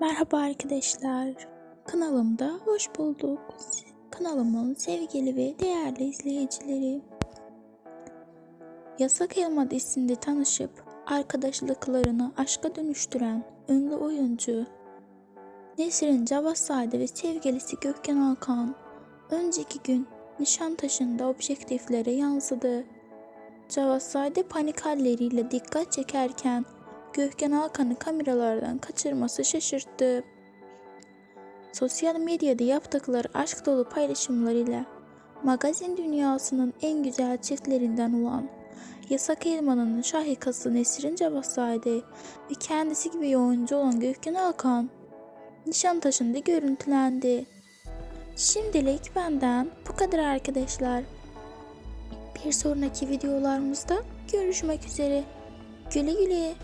Merhaba arkadaşlar. Kanalımda hoş bulduk. Kanalımın sevgili ve değerli izleyicileri. Yasak Elma dizisinde tanışıp arkadaşlıklarını aşka dönüştüren ünlü oyuncu Nesrin Cavassade ve sevgilisi Gökhan Alkan önceki gün Nişantaşı'nda objektiflere yansıdı. Cavassade panik halleriyle dikkat çekerken Gökhan Alkan'ı kameralardan kaçırması şaşırttı. Sosyal medyada yaptıkları aşk dolu paylaşımlarıyla magazin dünyasının en güzel çiftlerinden olan Yasak Elma'nın şahikası Nesrin Cavassade ve kendisi gibi oyuncu olan Gökhan Alkan Nişantaşı'nda görüntülendi. Şimdilik benden bu kadar arkadaşlar. Bir sonraki videolarımızda görüşmek üzere. Güle güle.